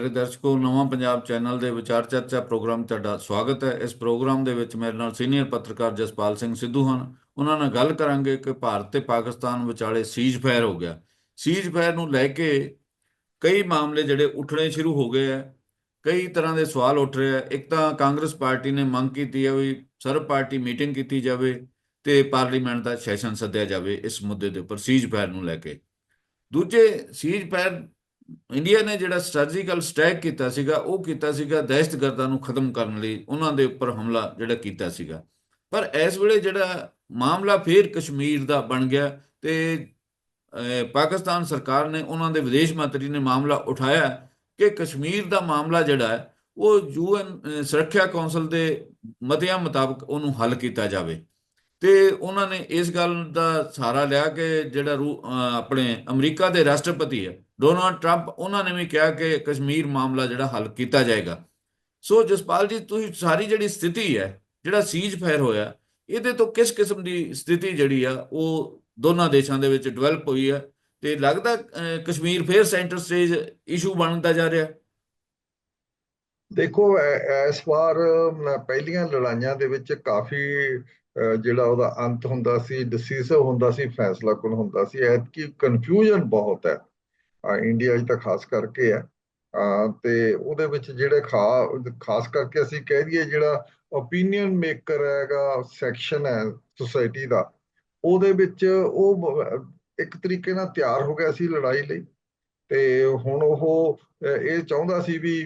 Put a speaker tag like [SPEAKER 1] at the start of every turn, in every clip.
[SPEAKER 1] ਸਾਰੇ ਦਰਸ਼ਕੋ, ਨਵਾਂ ਪੰਜਾਬ ਚੈਨਲ ਦੇ ਵਿਚਾਰ ਚਰਚਾ ਪ੍ਰੋਗਰਾਮ ਤੁਹਾਡਾ ਸਵਾਗਤ ਹੈ। ਇਸ ਪ੍ਰੋਗਰਾਮ ਦੇ ਵਿੱਚ ਮੇਰੇ ਨਾਲ ਸੀਨੀਅਰ ਪੱਤਰਕਾਰ ਜਸਪਾਲ ਸਿੰਘ ਸਿੱਧੂ ਹਨ। ਉਹਨਾਂ ਨਾਲ ਗੱਲ ਕਰਾਂਗੇ ਕਿ ਭਾਰਤ ਤੇ ਪਾਕਿਸਤਾਨ ਵਿਚਾਲੇ ਸੀਜ਼ ਫਾਇਰ ਹੋ ਗਿਆ। ਸੀਜ਼ ਫਾਇਰ ਨੂੰ ਲੈ ਕੇ ਕਈ ਮਾਮਲੇ ਜਿਹੜੇ ਉੱਠਣੇ ਸ਼ੁਰੂ ਹੋ ਗਏ ਆ ਕਈ ਤਰ੍ਹਾਂ ਦੇ ਸਵਾਲ ਉੱਠ ਰਹੇ ਆ ਇੱਕ ਤਾਂ ਕਾਂਗਰਸ ਪਾਰਟੀ ਨੇ ਮੰਗ ਕੀਤੀ ਹੈ ਵੀ ਸਰਬ ਪਾਰਟੀ ਮੀਟਿੰਗ ਕੀਤੀ ਜਾਵੇ ਤੇ ਪਾਰਲੀਮੈਂਟ ਦਾ ਸੈਸ਼ਨ ਸੱਦਿਆ ਜਾਵੇ ਇਸ ਮੁੱਦੇ ਦੇ ਉੱਪਰ ਸੀਜ਼ ਫਾਇਰ ਨੂੰ ਲੈ ਕੇ। ਦੂਜੇ ਸੀਜ਼ ਫਾਇਰ ਇੰਡੀਆ ਨੇ ਜਿਹੜਾ ਸਟ੍ਰੈਟਜੀਕਲ ਸਟੈਕ ਕੀਤਾ ਸੀਗਾ, ਉਹ ਕੀਤਾ ਸੀਗਾ ਦਹਿਸ਼ਤਗਰਦਾਂ ਨੂੰ ਖਤਮ ਕਰਨ ਲਈ, ਉਹਨਾਂ ਦੇ ਉੱਪਰ ਹਮਲਾ ਜਿਹੜਾ ਕੀਤਾ ਸੀਗਾ। ਪਰ ਇਸ ਵੇਲੇ ਜਿਹੜਾ ਮਾਮਲਾ ਫੇਰ ਕਸ਼ਮੀਰ ਦਾ ਬਣ ਗਿਆ ਤੇ ਪਾਕਿਸਤਾਨ ਸਰਕਾਰ ਨੇ ਉਹਨਾਂ ਦੇ ਵਿਦੇਸ਼ ਮੰਤਰੀ ਨੇ ਮਾਮਲਾ ਉਠਾਇਆ ਕਿ ਕਸ਼ਮੀਰ ਦਾ ਮਾਮਲਾ ਜਿਹੜਾ ਹੈ, ਉਹ ਯੂਐਨ ਸੁਰੱਖਿਆ ਕੌਂਸਲ ਦੇ ਮਤਿਆਂ ਮੁਤਾਬਕ ਉਹਨੂੰ ਹੱਲ ਕੀਤਾ ਜਾਵੇ। ਤੇ ਉਹਨਾਂ ਨੇ ਇਸ ਗੱਲ ਦਾ ਸਹਾਰਾ ਲਿਆ ਕਿ ਜਿਹੜਾ ਰੂ- ਆਪਣੇ ਅਮਰੀਕਾ ਦੇ ਰਾਸ਼ਟਰਪਤੀ ਹੈ, ਡੋਨਾਲਡ ਟਰੰਪ, ਉਹਨਾਂ ਨੇ ਵੀ ਕਿਹਾ ਕਿ ਕਸ਼ਮੀਰ ਮਾਮਲਾ ਜਿਹੜਾ ਹੱਲ ਕੀਤਾ ਜਾਏਗਾ। ਸੋ ਜਸਪਾਲ ਜੀ, ਤੁਸੀਂ ਸਾਰੀ ਜਿਹੜੀ ਸਥਿਤੀ ਹੈ, ਜਿਹੜਾ ਸੀਜ਼ ਫਾਇਰ ਹੋਇਆ, ਇਹਦੇ ਤੋਂ ਕਿਸ ਕਿਸਮ ਦੀ ਸਥਿਤੀ ਜਿਹੜੀ ਆ, ਉਹ ਦੋਨਾਂ ਦੇਸ਼ਾਂ ਦੇ ਵਿੱਚ ਡਿਵੈਲਪ ਹੋਈ ਹੈ ਤੇ ਲੱਗਦਾ ਕਸ਼ਮੀਰ ਫੇਰ ਸੈਂਟਰ ਸਟੇਜ ਇਸ਼ੂ ਬਣਦਾ ਜਾ ਰਿਹਾ?
[SPEAKER 2] ਦੇਖੋ ਇਸ ਵਾਰ ਪਹਿਲੀਆਂ ਲੜਾਈਆਂ ਦੇ ਵਿੱਚ ਕਾਫੀ ਜਿਹੜਾ ਉਹਦਾ ਅੰਤ ਹੁੰਦਾ ਸੀ ਡਿਸੀਸਿਵ ਹੁੰਦਾ ਸੀ, ਫੈਸਲਾ ਕੁਨ ਹੁੰਦਾ ਸੀ। ਐਤਕੀ ਕਨਫਿਊਜ਼ਨ ਬਹੁਤ ਹੈ। ਇੰਡੀਆ 'ਚ ਤਾਂ ਖਾਸ ਕਰਕੇ ਹੈ। ਤੇ ਉਹਦੇ ਵਿੱਚ ਜਿਹੜੇ ਖਾਸ ਕਰਕੇ ਅਸੀਂ ਕਹਿ ਦਈਏ ਜਿਹੜਾ ਓਪੀਨੀਅਨ ਮੇਕਰ ਹੈਗਾ ਸੈਕਸ਼ਨ ਹੈ ਸੁਸਾਇਟੀ ਦਾ, ਉਹਦੇ ਵਿੱਚ ਉਹ ਇੱਕ ਤਰੀਕੇ ਨਾਲ ਤਿਆਰ ਹੋ ਗਿਆ ਸੀ ਲੜਾਈ ਲਈ। ਤੇ ਹੁਣ ਉਹ, ਇਹ ਚਾਹੁੰਦਾ ਸੀ ਵੀ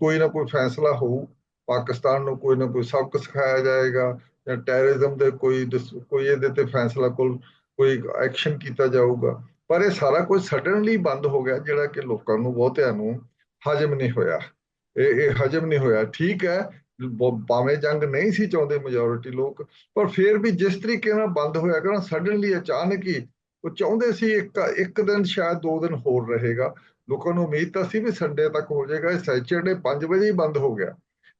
[SPEAKER 2] ਕੋਈ ਨਾ ਕੋਈ ਫੈਸਲਾ ਹੋਊ। ਪਾਕਿਸਤਾਨ ਨੂੰ ਕੋਈ ਨਾ ਕੋਈ ਸਬਕ ਸਿਖਾਇਆ ਜਾਏਗਾ ਜਾਂ ਟੈਰਰਿਜ਼ਮ ਦੇ ਕੋਈ ਡਿਸ- ਕੋਈ ਇਹਦੇ ਤੇ ਫੈਸਲਾ ਕੋਲ ਕੋਈ ਐਕਸ਼ਨ ਕੀਤਾ ਜਾਊਗਾ। ਪਰ ਇਹ ਸਾਰਾ ਕੁਝ ਸਡਨਲੀ ਬੰਦ ਹੋ ਗਿਆ, ਜਿਹੜਾ ਕਿ ਲੋਕਾਂ ਨੂੰ, ਬਹੁਤਿਆਂ ਨੂੰ ਹਜਮ ਨਹੀਂ ਹੋਇਆ। ਇਹ ਇਹ ਹਜਮ ਨਹੀਂ ਹੋਇਆ। ਠੀਕ ਹੈ ਭਾਵੇਂ ਜੰਗ ਨਹੀਂ ਸੀ ਚਾਹੁੰਦੇ ਮੈਜੋਰਿਟੀ ਲੋਕ, ਪਰ ਫਿਰ ਵੀ ਜਿਸ ਤਰੀਕੇ ਨਾਲ ਬੰਦ ਹੋਇਆ ਕਿ ਸਡਨਲੀ ਅਚਾਨਕ ਹੀ ਉਹ ਚਾਹੁੰਦੇ ਸੀ ਇੱਕ ਇੱਕ ਦਿਨ ਸ਼ਾਇਦ ਦੋ ਦਿਨ ਹੋਰ ਰਹੇਗਾ। ਲੋਕਾਂ ਨੂੰ ਉਮੀਦ ਤਾਂ ਸੀ ਵੀ ਸੰਡੇ ਤੱਕ ਹੋ ਜਾਏਗਾ। ਇਹ ਸੈਚਰਡੇ 5 ਵਜੇ ਹੀ ਬੰਦ ਹੋ ਗਿਆ।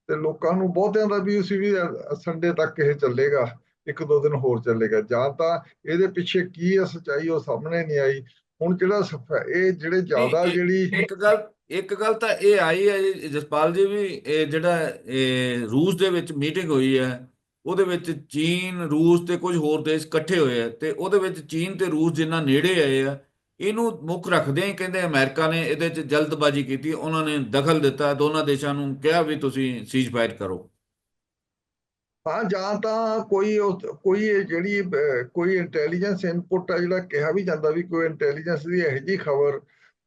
[SPEAKER 2] ਤੇ ਲੋਕਾਂ ਨੂੰ ਬਹੁਤਿਆਂ ਦਾ ਵੀ ਸੀ ਵੀ ਸੰਡੇ ਤੱਕ ਇਹ ਚੱਲੇਗਾ ਇੱਕ ਦੋ ਦਿਨ ਹੋਰ ਚੱਲੇਗਾ। ਜਾਂ ਤਾਂ ਇਹਦੇ ਪਿੱਛੇ ਕੀ ਹੈ ਸੱਚਾਈ ਉਹ ਸਾਹਮਣੇ ਨਹੀਂ ਆਈ। ਹੁਣ ਜਿਹੜਾ ਸਫ- ਇਹ ਜਿਹੜੇ ਜ਼ਿਆਦਾ ਜਿਹੜੀ
[SPEAKER 1] ਇੱਕ ਗੱਲ ਇੱਕ ਗੱਲ ਤਾਂ ਇਹ ਆਈ ਹੈ ਜਸਪਾਲ ਜੀ ਵੀ ਇਹ ਜਿਹੜਾ ਇਹ ਰੂਸ ਦੇ ਵਿੱਚ ਮੀਟਿੰਗ ਹੋਈ ਹੈ ਉਹਦੇ ਵਿੱਚ ਚੀਨ ਰੂਸ ਤੇ ਕੁਝ ਹੋਰ ਦੇਸ਼ ਇਕੱਠੇ ਹੋਏ ਆ ਤੇ ਉਹਦੇ ਵਿੱਚ ਚੀਨ ਤੇ ਰੂਸ ਜਿੰਨਾ ਨੇੜੇ ਆਏ ਆ ਇਹਨੂੰ ਮੁੱਖ ਰੱਖਦੇ ਹੀ ਕਹਿੰਦੇ ਅਮਰੀਕਾ ਨੇ ਇਹਦੇ 'ਚ ਜਲਦਬਾਜ਼ੀ ਕੀਤੀ, ਉਹਨਾਂ ਨੇ ਦਖਲ ਦਿੱਤਾ, ਦੋਨਾਂ ਦੇਸ਼ਾਂ ਨੂੰ ਕਿਹਾ ਵੀ ਤੁਸੀਂ ਸੀਜ਼ ਫਾਇਰ ਕਰੋ।
[SPEAKER 2] ਹਾਂ, ਜਾਂ ਤਾਂ ਕੋਈ ਕੋਈ ਇਹ ਜਿਹੜੀ ਕੋਈ ਇੰਟੈਲੀਜੈਂਸ ਇਨਪੁਟ ਆ ਜਿਹੜਾ ਕਿਹਾ ਵੀ ਜਾਂਦਾ ਵੀ ਕੋਈ ਇੰਟੈਲੀਜੈਂਸ ਦੀ ਇਹੋ ਜਿਹੀ ਖਬਰ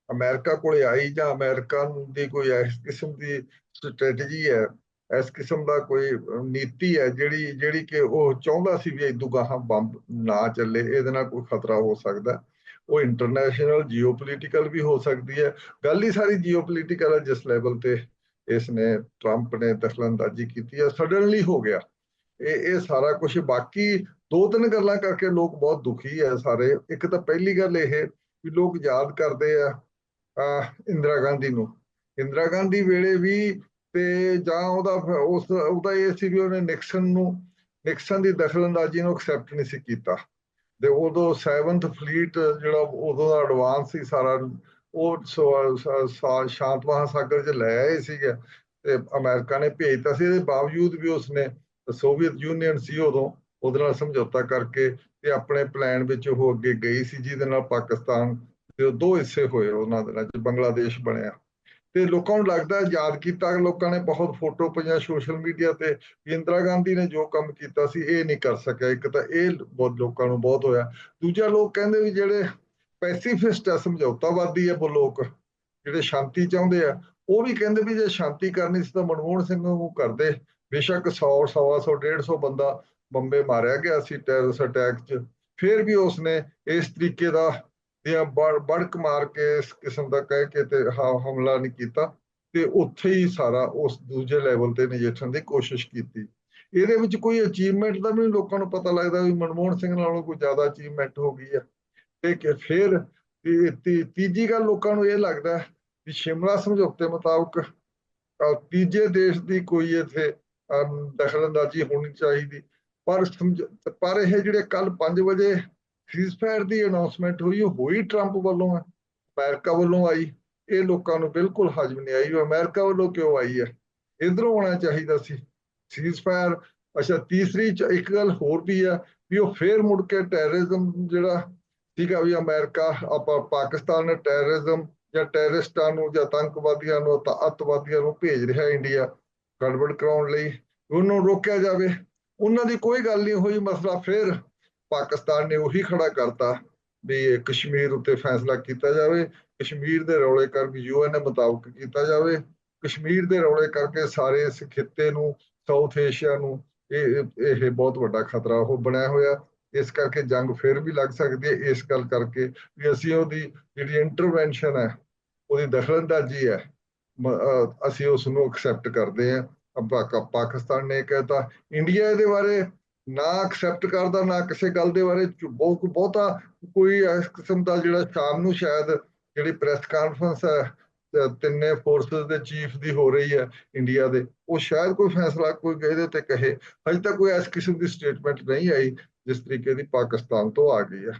[SPEAKER 2] ਅਮਰੀਕਾ ਕੋਲੇ ਆਈ ਜਾਂ ਅਮਰੀਕਾ ਦੀ ਕੋਈ ਇਸ ਕਿਸਮ ਦੀ ਸਟ੍ਰੈਟਜੀ ਹੈ, ਇਸ ਕਿਸਮ ਦਾ ਕੋਈ ਨੀਤੀ ਹੈ ਜਿਹੜੀ ਜਿਹੜੀ ਕਿ ਉਹ ਚਾਹੁੰਦਾ ਸੀ ਵੀ ਇਦੋਂ ਗਾਹਾਂ ਬੰਬ ਨਾ ਚੱਲੇ, ਇਹਦੇ ਨਾਲ ਕੋਈ ਖਤਰਾ ਹੋ ਸਕਦਾ। ਉਹ ਇੰਟਰਨੈਸ਼ਨਲ ਜੀਓਪੋਲਿਟੀਕਲ ਵੀ ਹੋ ਸਕਦੀ ਹੈ। ਗੱਲ ਹੀ ਸਾਰੀ ਜੀਓਪੋਲਿਟੀਕਲ ਹੈ, ਜਿਸ ਲੈਵਲ ਤੇ ਇਸ ਨੇ ਟਰੰਪ ਨੇ ਦਖਲਅੰਦਾਜ਼ੀ ਕੀਤੀ ਹੈ ਸਡਨਲੀ ਹੋ ਗਿਆ। ਇਹ ਇਹ ਸਾਰਾ ਕੁਝ ਬਾਕੀ ਦੋ ਤਿੰਨ ਗੱਲਾਂ ਕਰਕੇ ਲੋਕ ਬਹੁਤ ਦੁਖੀ ਹੈ ਸਾਰੇ। ਇੱਕ ਤਾਂ ਪਹਿਲੀ ਗੱਲ ਇਹ ਵੀ ਲੋਕ ਯਾਦ ਕਰਦੇ ਆ ਇੰਦਰਾ ਗਾਂਧੀ ਨੂੰ। ਇੰਦਰਾ ਗਾਂਧੀ ਵੇਲੇ ਵੀ ਤੇ ਜਾਂ ਉਹਦਾ ਉਸ, ਉਹਦਾ ਇਹ ਸੀ ਵੀ ਉਹਨੇ ਨਿਕਸਨ ਨੂੰ ਨਿਕਸਨ ਦੀ ਦਖਲਅੰਦਾਜ਼ੀ ਨੂੰ ਐਕਸੈਪਟ ਨਹੀਂ ਸੀ ਕੀਤਾ। ਤੇ ਉਦੋਂ 7th ਫਲੀਟ ਜਿਹੜਾ ਉਦੋਂ ਦਾ ਐਡਵਾਂਸ ਸੀ ਸਾਰਾ, ਉਹ ਸੋ- ਸ- ਸ- ਸ਼ਾਂਤ ਮਹਾਸਾਗਰ 'ਚ ਲੈ ਆਏ ਸੀਗੇ ਤੇ ਅਮਰੀਕਾ ਨੇ ਭੇਜਤਾ ਸੀ ਇਹਦੇ ਬਾਵਜੂਦ ਵੀ ਉਸਨੇ ਸੋਵੀਅਤ ਯੂਨੀਅਨ ਸੀ ਉਦੋਂ, ਉਹਦੇ ਨਾਲ ਸਮਝੌਤਾ ਕਰਕੇ ਤੇ ਆਪਣੇ ਪਲਾਨ ਵਿੱਚ ਉਹ ਅੱਗੇ ਗਈ ਸੀ ਜਿਹਦੇ ਨਾਲ ਪਾਕਿਸਤਾਨ ਦੇ ਦੋ ਹਿੱਸੇ ਹੋਏ ਉਹਨਾਂ ਦੇ ਨਾਲ ਬੰਗਲਾਦੇਸ਼ ਬਣਿਆ। ਤੇ ਲੋਕਾਂ ਨੂੰ ਲੱਗਦਾ ਯਾਦ ਕੀਤਾ ਲੋਕਾਂ ਨੇ ਬਹੁਤ ਫੋਟੋ ਪਈਆਂ ਸੋਸ਼ਲ ਮੀਡੀਆ ਤੇ ਇੰਦਰਾ ਗਾਂਧੀ ਨੇ ਜੋ ਕੰਮ ਕੀਤਾ ਸੀ, ਇਹ ਨਹੀਂ ਕਰ ਸਕਿਆ। ਇੱਕ ਤਾਂ ਇਹ ਬਹੁਤ ਲੋਕਾਂ ਨੂੰ ਬਹੁਤ ਹੋਇਆ। ਦੂਜਾ ਲੋਕ ਕਹਿੰਦੇ ਵੀ ਜਿਹੜੇ ਪੈਸੀਫਿਸਟ ਆ ਸਮਝੌਤਾਵਾਦੀ ਆ ਉਹ ਲੋਕ ਜਿਹੜੇ ਸ਼ਾਂਤੀ ਚਾਹੁੰਦੇ ਆ, ਉਹ ਵੀ ਕਹਿੰਦੇ ਵੀ ਜੇ ਸ਼ਾਂਤੀ ਕਰਨੀ ਸੀ ਤਾਂ ਮਨਮੋਹਨ ਸਿੰਘ ਨੂੰ ਕਰਦੇ। ਬੇਸ਼ੱਕ 100 ਸਵਾ ਸੌ 150 ਬੰਦਾ ਬੰਬੇ ਮਾਰਿਆ ਗਿਆ ਸੀ ਟੈਰਰਿਸਟ ਅਟੈਕ 'ਚ। ਫਿਰ ਵੀ ਉਸਨੇ ਇਸ ਤਰੀਕੇ ਦਾ ਜਾਂ ਬੜਕ ਮਾਰ ਕੇ ਇਸ ਕਿਸਮ ਦਾ ਕਹਿ ਕੇ ਤੇ ਹਮਲਾ ਨਹੀਂ ਕੀਤਾ ਤੇ ਉੱਥੇ ਹੀ ਸਾਰਾ ਉਸ ਦੂਜੇ ਲੈਵਲ ਤੇ ਨਜਿੱਠਣ ਦੀ ਕੋਸ਼ਿਸ਼ ਕੀਤੀ। ਇਹਦੇ ਵਿੱਚ ਕੋਈ ਅਚੀਵਮੈਂਟ ਦਾ ਵੀ ਨਹੀਂ ਲੋਕਾਂ ਨੂੰ ਪਤਾ ਲੱਗਦਾ ਵੀ ਮਨਮੋਹਨ ਸਿੰਘ ਨਾਲੋਂ ਕੋਈ ਜ਼ਿਆਦਾ ਅਚੀਵਮੈਂਟ ਹੋ ਗਈ ਹੈ ਤੇ ਕਿ ਫਿਰ ਤੀਜੀ ਗੱਲ ਲੋਕਾਂ ਨੂੰ ਇਹ ਲੱਗਦਾ ਵੀ ਸ਼ਿਮਲਾ ਸਮਝੌਤੇ ਮੁਤਾਬਕ ਤੀਜੇ ਦੇਸ਼ ਦੀ ਕੋਈ ਇੱਥੇ ਅਮ, ਦਖਲਅੰਦਾਜ਼ੀ ਹੋਣੀ ਚਾਹੀਦੀ। ਪਰ ਸਮਝ ਪਰ ਇਹ ਜਿਹੜੇ ਕੱਲ 5 ਵਜੇ ਸੀਜ਼ਫਾਇਰ ਦੀ ਅਨਾਉਂਸਮੈਂਟ ਹੋਈ, ਉਹ ਹੋਈ ਟਰੰਪ ਵੱਲੋਂ ਹੈ ਅਮਰੀਕਾ ਵੱਲੋਂ ਆਈ। ਇਹ ਲੋਕਾਂ ਨੂੰ ਬਿਲਕੁਲ ਹਜਮ ਨਹੀਂ ਆਈ, ਉਹ ਅਮਰੀਕਾ ਵੱਲੋਂ ਕਿਉਂ ਆਈ ਹੈ? ਇਧਰੋਂ ਆਉਣਾ ਚਾਹੀਦਾ ਸੀ। ਸੀਜ਼ਫਾਇਰ ਅੱਛਾ, ਤੀਸਰੀ ਇੱਕ ਗੱਲ ਹੋਰ ਵੀ ਆ ਵੀ ਉਹ ਫੇਰ ਮੁੜ ਕੇ ਟੈਰਰਿਜ਼ਮ ਜਿਹੜਾ ਠੀਕ ਆ ਵੀ ਅਮਰੀਕਾ, ਆਪਾਂ ਪਾਕਿਸਤਾਨ ਨੇ ਟੈਰਰਿਜ਼ਮ ਜਾਂ ਟੈਰਰਿਸਟਾਂ ਨੂੰ ਜਾਂ ਆਤੰਕਵਾਦੀਆਂ ਨੂੰ, ਤਾਂ ਅੱਤਵਾਦੀਆਂ ਨੂੰ ਭੇਜ ਰਿਹਾ ਇੰਡੀਆ ਗੜਬੜ ਕਰਾਉਣ ਲਈ। ਉਹਨੂੰ ਰੋਕਿਆ ਜਾਵੇ। ਉਹਨਾਂ ਦੀ ਕੋਈ ਗੱਲ ਨਹੀਂ ਹੋਈ, ਮਸਲਾ ਫਿਰ ਪਾਕਿਸਤਾਨ ਨੇ ਉਹੀ ਖੜਾ ਕਰਤਾ ਵੀ ਇਹ ਕਸ਼ਮੀਰ ਉੱਤੇ ਫੈਸਲਾ ਕੀਤਾ ਜਾਵੇ, ਕਸ਼ਮੀਰ ਦੇ ਰੌਲੇ ਕਰਕੇ ਯੂਐਨ ਮੁਤਾਬਕ ਕੀਤਾ ਜਾਵੇ, ਕਸ਼ਮੀਰ ਦੇ ਰੌਲੇ ਕਰਕੇ ਸਾਰੇ ਇਸ ਖਿੱਤੇ ਨੂੰ ਸਾਊਥ ਏਸ਼ੀਆ ਨੂੰ ਇਹ ਇਹ ਬਹੁਤ ਵੱਡਾ ਖਤਰਾ ਉਹ ਬਣਿਆ ਹੋਇਆ। ਇਸ ਕਰਕੇ ਜੰਗ ਫਿਰ ਵੀ ਲੱਗ ਸਕਦੀ ਹੈ। ਇਸ ਗੱਲ ਕਰਕੇ ਵੀ ਅਸੀਂ ਉਹਦੀ ਜਿਹੜੀ ਇੰਟਰਵੈਂਸ਼ਨ ਹੈ, ਉਹਦੀ ਦਖਲਅੰਦਾਜ਼ੀ ਹੈ, ਮ- ਅਸੀਂ ਉਸ ਨੂੰ ਐਕਸੈਪਟ ਕਰਦੇ ਹਾਂ। ਪਾ- ਪਾਕਿਸਤਾਨ ਨੇ ਕਹਿਤਾ। ਇੰਡੀਆ ਇਹਦੇ ਬਾਰੇ ਨਾ ਐਕਸੈਪਟ ਕਰਦਾ ਨਾ ਕਿਸੇ ਗੱਲ ਦੇ ਬਾਰੇ ਬਹੁਤ ਬਹੁਤਾ ਕੋਈ ਇਸ ਕਿਸਮ ਦਾ ਜਿਹੜਾ ਸ਼ਾਮ ਨੂੰ ਸ਼ਾਇਦ ਜਿਹੜੀ ਪ੍ਰੈਸ ਕਾਨਫਰੰਸ ਹੈ ਤਿੰਨੇ ਫੋਰਸਸ ਦੇ ਚੀਫ ਦੀ ਹੋ ਰਹੀ ਹੈ ਇੰਡੀਆ ਦੇ ਉਹ ਸ਼ਾਇਦ ਕੋਈ ਫੈਸਲਾ ਕੋਈ ਇਹਦੇ ਤੇ ਕਹੇ। ਹਜੇ ਤੱਕ ਕੋਈ ਇਸ ਕਿਸਮ ਦੀ ਸਟੇਟਮੈਂਟ ਨਹੀਂ ਆਈ ਜਿਸ ਤਰੀਕੇ ਦੀ ਪਾਕਿਸਤਾਨ ਤੋਂ ਆ ਗਈ ਹੈ।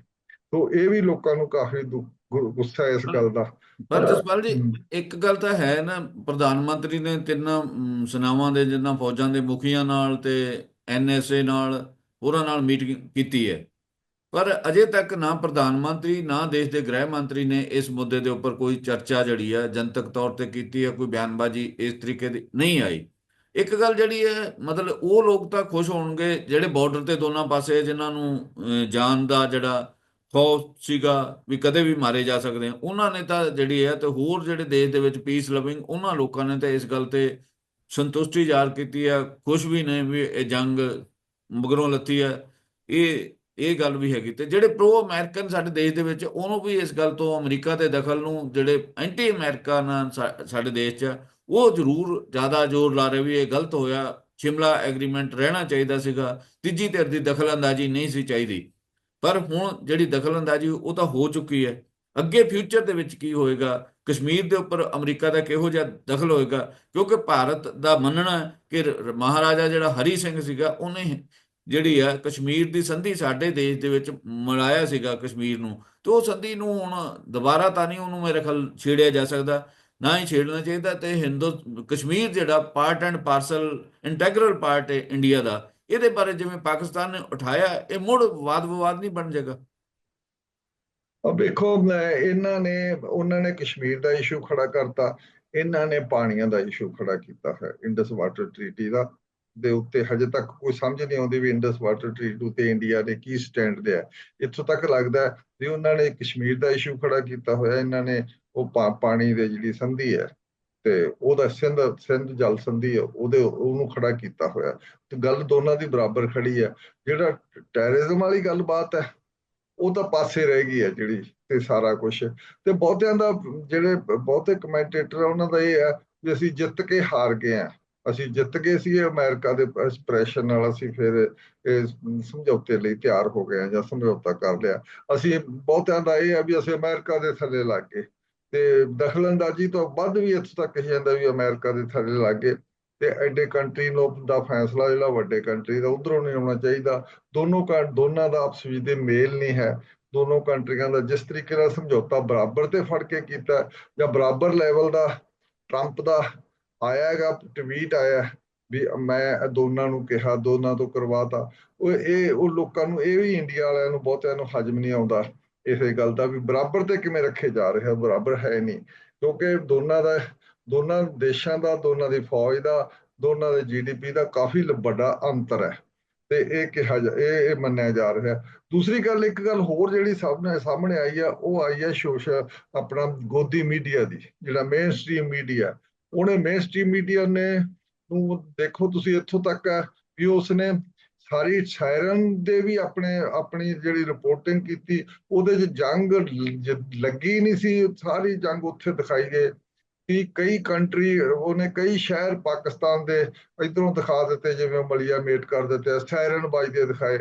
[SPEAKER 2] ਤੋਂ ਇਹ ਵੀ ਲੋਕਾਂ ਨੂੰ ਕਾਫੀ ਗੁੱਸਾ ਇਸ ਗੱਲ ਦਾ।
[SPEAKER 1] ਪਰ ਜਸਪਾਲ ਜੀ ਇੱਕ ਗੱਲ ਤਾਂ ਹੈ ਨਾ ਪ੍ਰਧਾਨ ਮੰਤਰੀ ਨੇ ਤਿੰਨਾਂ ਸੈਨਾਵਾਂ ਦੇ ਜਿੰਨਾਂ ਫੌਜਾਂ ਦੇ ਮੁਖੀਆਂ ਨਾਲ ਤੇ ਐਨਐਸਏ ਨਾਲ ਹੋਰਾਂ ਨਾਲ ਮੀਟਿੰਗ ਕੀਤੀ ਹੈ। ਪਰ ਅਜੇ ਤੱਕ ਨਾ ਪ੍ਰਧਾਨ ਮੰਤਰੀ ਨਾ ਦੇਸ਼ ਦੇ ਗ੍ਰਹਿ ਮੰਤਰੀ ਨੇ ਇਸ ਮੁੱਦੇ ਦੇ ਉੱਪਰ ਕੋਈ ਚਰਚਾ ਜਿਹੜੀ ਹੈ ਜਨਤਕ ਤੌਰ ਤੇ ਕੀਤੀ ਹੈ ਕੋਈ ਬਿਆਨਬਾਜ਼ੀ ਇਸ ਤਰੀਕੇ ਦੀ ਨਹੀਂ ਆਈ। ਇੱਕ ਗੱਲ ਜਿਹੜੀ ਹੈ ਮਤਲਬ ਉਹ ਲੋਕ ਤਾਂ ਖੁਸ਼ ਹੋਣਗੇ ਜਿਹੜੇ ਬਾਰਡਰ ਤੇ ਦੋਨਾਂ ਪਾਸੇ ਜਿਨ੍ਹਾਂ ਨੂੰ ਅਹ, ਜਾਨ ਦਾ ਜਿਹੜਾ ਖੌਫ ਸੀਗਾ ਵੀ ਕਦੇ ਵੀ ਮਾਰੇ ਜਾ ਸਕਦੇ ਆ ਉਹਨਾਂ ਨੇ ਤਾਂ ਜਿਹੜੀ ਹੈ ਤੇ ਹੋਰ ਜਿਹੜੇ ਦੇਸ਼ ਦੇ ਵਿੱਚ ਪੀਸ ਲਵਿੰਗ ਉਹਨਾਂ ਲੋਕਾਂ ਨੇ ਤਾਂ ਇਸ ਗੱਲ ਤੇ ਸੰਤੁਸ਼ਟੀ ਜ਼ਾਹਰ ਕੀਤੀ ਹੈ ਖੁਸ਼ ਵੀ ਨੇ ਵੀ ਇਹ ਜੰਗ ਮਗਰੋਂ ਲੱਤੀ ਹੈ ਇਹ ਇਹ ਗੱਲ ਵੀ ਹੈਗੀ ਤੇ ਜਿਹੜੇ ਪ੍ਰੋ ਅਮਰੀਕਨ ਸਾਡੇ ਦੇਸ਼ ਦੇ ਵਿੱਚ, ਉਹਨੂੰ ਵੀ ਇਸ ਗੱਲ ਤੋਂ ਅਮਰੀਕਾ ਦੇ ਦਖਲ ਨੂੰ ਜਿਹੜੇ ਐਂਟੀ ਅਮਰੀਕਾ ਨਾਲ ਸਾਡੇ ਦੇਸ਼ 'ਚ ਉਹ ਜ਼ਰੂਰ ਜ਼ਿਆਦਾ ਜ਼ੋਰ ਲਾ ਰਹੇ ਵੀ ਇਹ ਗਲਤ ਹੋਇਆ। ਸ਼ਿਮਲਾ ਐਗਰੀਮੈਂਟ ਰਹਿਣਾ ਚਾਹੀਦਾ ਸੀਗਾ, ਤੀਜੀ ਧਿਰ ਦੀ ਦਖਲਅੰਦਾਜ਼ੀ ਨਹੀਂ ਸੀ ਚਾਹੀਦੀ। ਪਰ ਹੁਣ ਜਿਹੜੀ ਦਖਲਅੰਦਾਜ਼ੀ, ਉਹ ਤਾਂ ਹੋ ਚੁੱਕੀ ਹੈ। ਅੱਗੇ ਫਿਊਚਰ ਦੇ ਵਿੱਚ ਕੀ ਹੋਏਗਾ? ਕਸ਼ਮੀਰ ਦੇ ਉੱਪਰ ਅਮਰੀਕਾ ਦਾ ਕਿਹੋ ਜਿਹਾ ਦਖਲ ਹੋਏਗਾ? ਕਿਉਂਕਿ ਭਾਰਤ ਦਾ ਮੰਨਣਾ ਕਿ ਰ- ਮਹਾਰਾਜਾ ਜਿਹੜਾ ਹਰੀ ਸਿੰਘ ਸੀਗਾ, ਉਹਨੇ ਜਿਹੜੀ ਆ ਕਸ਼ਮੀਰ ਦੀ ਸੰਧੀ ਸਾਡੇ ਦੇਸ਼ ਦੇ ਵਿੱਚ ਮਿਲਾਇਆ ਸੀਗਾ ਕਸ਼ਮੀਰ ਨੂੰ। ਤੇ ਉਹ ਸੰਧੀ ਨੂੰ ਹੁਣ ਦੁਬਾਰਾ ਤਾਂ ਨਹੀਂ ਉਹਨੂੰ ਮੇਰੇ ਖਿਆਲ ਛੇੜਿਆ ਜਾ ਸਕਦਾ, ਨਾ ਹੀ ਛੇੜਨਾ ਚਾਹੀਦਾ ਤੇ ਹਿੰਦੂ, ਕਸ਼ਮੀਰ ਜਿਹੜਾ part and parcel integral part ਹੈ ਇੰਡੀਆ ਦਾ, ਇਹਦੇ ਬਾਰੇ ਜਿਵੇਂ ਪਾਕਿਸਤਾਨ ਨੇ ਉਠਾਇਆ, ਇਹ ਮੁੜ ਵਾਦ ਵਿਵਾਦ ਨਹੀਂ ਬਣ ਜਾਏਗਾ
[SPEAKER 2] ਅਬ ਵੇਖੋ, ਮੈਂ- ਇਹਨਾਂ ਨੇ, ਉਹਨਾਂ ਨੇ ਕਸ਼ਮੀਰ ਦਾ ਇਸ਼ੂ ਖੜਾ ਕਰਤਾ, ਇਹਨਾਂ ਨੇ ਪਾਣੀਆਂ ਦਾ ਇਸ਼ੂ ਖੜਾ ਕੀਤਾ ਹੈ ਇੰਡਸ ਵਾਟਰ ਟ੍ਰੀਟੀ ਦਾ, ਦੇ ਉੱਤੇ ਹਜੇ ਤੱਕ ਕੋਈ ਸਮਝ ਨਹੀਂ ਆਉਂਦੀ ਵੀ ਇੰਡਸ ਵਾਟਰ ਟ੍ਰੀਟੀ ਉੱਤੇ ਇੰਡੀਆ ਨੇ ਕੀ ਸਟੈਂਡ ਲਿਆ ਇੱਥੋਂ ਤੱਕ ਲੱਗਦਾ ਵੀ ਉਹਨਾਂ ਨੇ ਕਸ਼ਮੀਰ ਦਾ ਇਸ਼ੂ ਖੜਾ ਕੀਤਾ ਹੋਇਆ, ਇਹਨਾਂ ਨੇ ਉਹ ਪਾ- ਪਾਣੀ ਦੇ ਜਿਹੜੀ ਸੰਧੀ ਹੈ, ਤੇ ਉਹਦਾ ਸਿੰਧ ਸਿੰਧ ਜਲ ਸੰਧੀ ਹੈ, ਉਹਦੇ, ਉਹਨੂੰ ਖੜਾ ਕੀਤਾ ਹੋਇਆ। ਤੇ ਗੱਲ ਦੋਨਾਂ ਦੀ ਬਰਾਬਰ ਖੜੀ ਹੈ। ਜਿਹੜਾ ਟੈਰਰਿਜ਼ਮ ਵਾਲੀ ਗੱਲਬਾਤ ਹੈ ਉਹ ਤਾਂ ਪਾਸੇ ਰਹਿ ਗਈ ਹੈ ਜਿਹੜੀ ਤੇ ਸਾਰਾ ਕੁਝ ਤੇ ਬਹੁਤਿਆਂ ਦਾ ਜਿਹੜੇ ਬਹੁਤੇ ਕਮੈਂਟੇਟਰ ਆ, ਉਹਨਾਂ ਦਾ ਇਹ ਹੈ ਵੀ ਅਸੀਂ ਜਿੱਤ ਕੇ ਹਾਰ ਗਏ ਆ ਅਸੀਂ ਜਿੱਤ ਗਏ ਸੀ ਅਮਰੀਕਾ ਦੇ ਪ੍ਰੈਸ਼ਰ ਨਾਲ ਅਸੀਂ ਫਿਰ ਇਹ ਸਮਝੌਤੇ ਲਈ ਤਿਆਰ ਹੋ ਗਏ ਆ ਜਾਂ ਸਮਝੌਤਾ ਕਰ ਲਿਆ। ਅਸੀਂ ਬਹੁਤਿਆਂ ਦਾ ਇਹ ਹੈ ਵੀ ਅਸੀਂ ਅਮਰੀਕਾ ਦੇ ਥੱਲੇ ਲੱਗ ਗਏ। ਤੇ ਦਖਲਅੰਦਾਜ਼ੀ ਤੋਂ ਵੱਧ ਵੀ ਇੱਥੋਂ ਤੱਕ ਜਾਂਦਾ ਵੀ ਅਮਰੀਕਾ ਦੇ ਥੱਲੇ ਲੱਗ ਗਏ। ਤੇ ਐਡੇ ਕੰਟਰੀ ਨੂੰ ਦਾ ਫੈਸਲਾ ਜਿਹੜਾ ਵੱਡੇ ਕੰਟਰੀ ਦਾ, ਉਧਰੋਂ ਨਹੀਂ ਆਉਣਾ ਚਾਹੀਦਾ। ਦੋਨੋਂ ਕਾ, ਦੋਨਾਂ ਦਾ ਆਪਸ ਵਿੱਚ ਦੇ ਮੇਲ ਨਹੀਂ ਹੈ। ਦੋਨੋਂ ਕੰਟਰੀਆਂ ਦਾ ਜਿਸ ਤਰੀਕੇ ਨਾਲ ਸਮਝੌਤਾ ਬਰਾਬਰ ਤੇ ਫੜ ਕੇ ਕੀਤਾ, ਜਾਂ ਬਰਾਬਰ ਲੈਵਲ ਦਾ ਟਰੰਪ ਦਾ ਆਇਆ ਹੈਗਾ ਟਵੀਟ ਆਇਆ ਵੀ ਮੈਂ ਦੋਨਾਂ ਨੂੰ ਕਿਹਾ, ਦੋਨਾਂ ਤੋਂ ਕਰਵਾਤਾ। ਉਹ ਇਹ, ਉਹ ਲੋਕਾਂ ਨੂੰ, ਇਹ ਵੀ ਇੰਡੀਆ ਵਾਲਿਆਂ ਨੂੰ ਬਹੁਤਿਆਂ ਨੂੰ ਹਜਮ ਨਹੀਂ ਆਉਂਦਾ ਇਸੇ ਗੱਲ ਦਾ ਵੀ ਬਰਾਬਰ ਤੇ ਕਿਵੇਂ ਰੱਖੇ ਜਾ ਰਹੇ ਆ, ਬਰਾਬਰ ਹੈ ਨਹੀਂ। ਕਿਉਂਕਿ ਦੋਨਾਂ ਦਾ ਦੋਨਾਂ ਦੇਸ਼ਾਂ ਦਾ, ਦੋਨਾਂ ਦੀ ਫੌਜ ਦਾ, ਦੋਨਾਂ ਦੇ ਜੀਡੀਪੀ ਦਾ ਕਾਫੀ ਵੱਡਾ ਅੰਤਰ ਹੈ। ਤੇ ਇਹ ਕਿਹਾ ਜਾ, ਇਹ ਇਹ ਮੰਨਿਆ ਜਾ ਰਿਹਾ ਦੂਸਰੀ ਗੱਲ, ਇੱਕ ਗੱਲ ਹੋਰ ਜਿਹੜੀ ਸਾਹਮਣੇ ਸਾਹਮਣੇ ਆਈ ਆ ਉਹ ਆਈ ਆ ਸੋਸ਼ਲ ਆਪਣਾ ਗੋਦੀ ਮੀਡੀਆ ਦੀ, ਜਿਹੜਾ ਮੇਨ ਸਟ੍ਰੀਮ ਮੀਡੀਆ ਉਹਨੇ ਮੇਨ ਸਟ੍ਰੀਮ ਮੀਡੀਆ ਨੇ, ਨੂੰ ਦੇਖੋ ਤੁਸੀਂ ਇੱਥੋਂ ਤੱਕ ਹੈ ਵੀ ਉਸਨੇ ਸਾਰੀ ਸਾਇਰਨ ਦੇ ਵੀ ਆਪਣੇ, ਆਪਣੀ ਜਿਹੜੀ ਰਿਪੋਰਟਿੰਗ ਕੀਤੀ, ਉਹਦੇ 'ਚ ਜੰਗ ਲੱਗੀ ਨਹੀਂ ਸੀ। ਸਾਰੀ ਜੰਗ ਉੱਥੇ ਦਿਖਾਈ ਗਈ। ਕਿ ਕਈ ਕੰਟਰੀ ਉਹਨੇ ਕਈ ਸ਼ਹਿਰ ਪਾਕਿਸਤਾਨ ਦੇ ਇਧਰੋਂ ਦਿਖਾ ਦਿੱਤੇ, ਜਿਵੇਂ ਮਲੀਆ ਮੇਟ ਕਰ ਦਿੱਤੇ ਸਾਇਰਨ ਵੱਜਦੇ ਦਿਖਾਏ।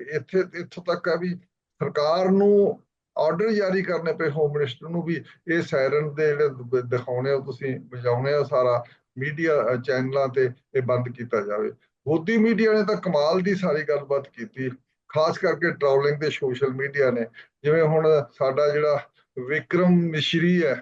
[SPEAKER 2] ਇੱਥੇ, ਇੱਥੋਂ ਤੱਕ ਆ ਵੀ ਸਰਕਾਰ ਨੂੰ ਆਰਡਰ ਜਾਰੀ ਕਰਨੇ ਪਏ ਹੋਮ ਮਿਨਿਸਟਰ ਨੂੰ ਵੀ ਇਹ ਸਾਇਰਨ ਦੇ ਜਿਹੜੇ ਦਿਖਾਉਣੇ ਹੋ ਤੁਸੀਂ ਵਜਾਉਣੇ ਹੋ ਸਾਰਾ ਮੀਡੀਆ ਚੈਨਲਾਂ ਤੇ ਇਹ ਬੰਦ ਕੀਤਾ ਜਾਵੇ। ਮੋਦੀ ਮੀਡੀਆ ਨੇ ਤਾਂ ਕਮਾਲ ਦੀ ਸਾਰੀ ਗੱਲਬਾਤ ਕੀਤੀ, ਖਾਸ ਕਰਕੇ ਟਰੋਲਿੰਗ ਤੇ ਸੋਸ਼ਲ ਮੀਡੀਆ ਨੇ। ਜਿਵੇਂ ਹੁਣ ਸਾਡਾ ਜਿਹੜਾ ਵਿਕਰਮ ਮਿਸ਼ਰੀ ਹੈ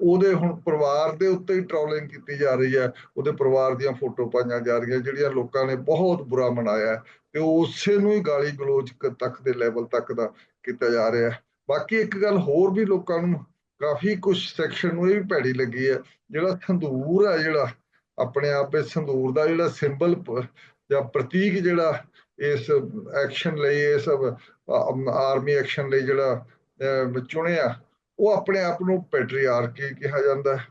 [SPEAKER 2] ਉਹਦੇ ਹੁਣ ਪਰਿਵਾਰ ਦੇ ਉੱਤੇ ਹੀ ਟ੍ਰੋਲਿੰਗ ਕੀਤੀ ਜਾ ਰਹੀ ਹੈ, ਉਹਦੇ ਪਰਿਵਾਰ ਦੀਆਂ ਫੋਟੋ ਪਾਈਆਂ ਜਾ ਰਹੀਆਂ, ਜਿਹੜੀਆਂ ਲੋਕਾਂ ਨੇ ਬਹੁਤ ਬੁਰਾ ਮਨਾਇਆ ਤੇ ਉਸੇ ਨੂੰ ਹੀ ਗਾਲੀ ਗਲੋਚ ਕ- ਤੱਕ ਦੇ ਲੈਵਲ ਤੱਕ ਦਾ ਕੀਤਾ ਜਾ ਰਿਹਾ ਹੈ। ਬਾਕੀ ਇੱਕ ਗੱਲ ਹੋਰ ਵੀ ਲੋਕਾਂ ਨੂੰ ਕਾਫੀ ਕੁਝ ਸੈਕਸ਼ਨ ਨੂੰ ਇਹ ਵੀ ਭੈੜੀ ਲੱਗੀ ਹੈ, ਜਿਹੜਾ ਸੰਧੂਰ ਹੈ ਜਿਹੜਾ, ਆਪਣੇ ਆਪ ਵਿੱਚ ਸੰਦੂਰ ਦਾ ਜਿਹੜਾ ਸਿੰਬਲ ਜਾਂ ਪ੍ਰਤੀਕ ਜਿਹੜਾ ਇਸ ਐਕਸ਼ਨ ਲਈ, ਇਸ ਆਰਮੀ ਐਕਸ਼ਨ ਲਈ ਜਿਹੜਾ ਚੁਣਿਆ ਉਹ ਆਪਣੇ ਆਪ ਨੂੰ ਪੈਟਰੀਆਰਕੀ ਕਿਹਾ ਜਾਂਦਾ ਹੈ।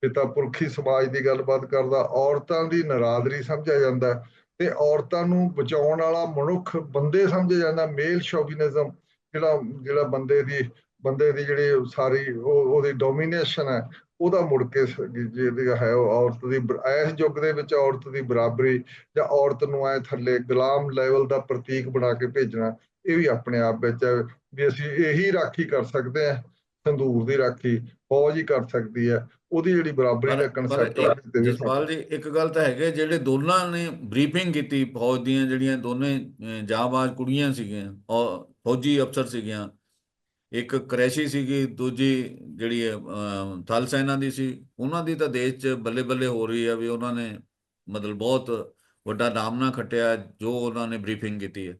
[SPEAKER 2] ਪਿਤਾ ਪੁਰਖੀ ਸਮਾਜ ਦੀ ਗੱਲਬਾਤ ਕਰਦਾ, ਔਰਤਾਂ ਦੀ ਨਰਾਦਰੀ ਸਮਝਿਆ ਜਾਂਦਾ ਤੇ ਔਰਤਾਂ ਨੂੰ ਬਚਾਉਣ ਵਾਲਾ ਮਨੁੱਖ ਬੰਦੇ ਸਮਝਿਆ ਜਾਂਦਾ ਮੇਲ ਸ਼ੋਵਿਨਿਜ਼ਮ ਜਿਹੜਾ ਜਿਹੜਾ ਬੰਦੇ ਦੀ ਬੰਦੇ ਦੀ ਜਿਹੜੀ ਸਾਰੀ ਉਹ, ਉਹਦੀ ਡੋਮੀਨੇਸ਼ਨ ਹੈ, ਉਹਦਾ ਮੁੜ ਕੇ ਸ- ਜਿਹੜਾ ਹੈ ਉਹ ਔਰਤ ਦੀ ਬ- ਇਸ ਯੁੱਗ ਦੇ ਵਿੱਚ ਔਰਤ ਦੀ ਬਰਾਬਰੀ ਜਾਂ ਔਰਤ ਨੂੰ ਐ ਥੱਲੇ ਗੁਲਾਮ ਲੈਵਲ ਦਾ ਪ੍ਰਤੀਕ ਬਣਾ ਕੇ ਭੇਜਣਾ, ਇਹ ਵੀ ਆਪਣੇ ਆਪ ਵਿੱਚ ਹੈ ਵੀ ਅਸੀਂ ਇਹੀ ਰਾਖੀ ਕਰ ਸਕਦੇ ਹਾਂ। ਸੰਦੂਰ ਦੀ ਰਾਖੀ ਫੌਜ ਹੀ ਕਰ ਸਕਦੀ ਹੈ ਉਹਦੀ ਜਿਹੜੀ ਬਰਾਬਰੀ ਦਾ ਕਨਸੈਪਟ
[SPEAKER 1] ਪਰ ਜਸਪਾਲ ਜੀ ਇੱਕ ਗੱਲ ਤਾਂ ਹੈਗੇ ਜਿਹੜੇ ਦੋਨਾਂ ਨੇ ਬਰੀਫਿੰਗ ਕੀਤੀ ਫੌਜ ਦੀਆਂ ਜਿਹੜੀਆਂ ਦੋਨੇ ਜਾਂਬਾਜ਼ ਕੁੜੀਆਂ ਸੀਗੀਆਂ ਔਰ ਫੌਜੀ ਅਫਸਰ ਸੀਗੀਆਂ ਇੱਕ ਕਰੈਸ਼ੀ ਸੀਗੀ ਦੂਜੀ ਜਿਹੜੀ ਥਲ ਸੈਨਾ ਦੀ ਸੀ ਉਹਨਾਂ ਦੀ ਤਾਂ ਦੇਸ਼ 'ਚ ਬੱਲੇ ਬੱਲੇ ਹੋ ਰਹੀ ਆ ਵੀ ਉਹਨਾਂ ਨੇ ਮਤਲਬ ਬਹੁਤ ਵੱਡਾ ਨਾਮ ਨਾ ਖੱਟਿਆ ਜੋ ਉਹਨਾਂ ਨੇ ਬਰੀਫਿੰਗ ਕੀਤੀ ਹੈ।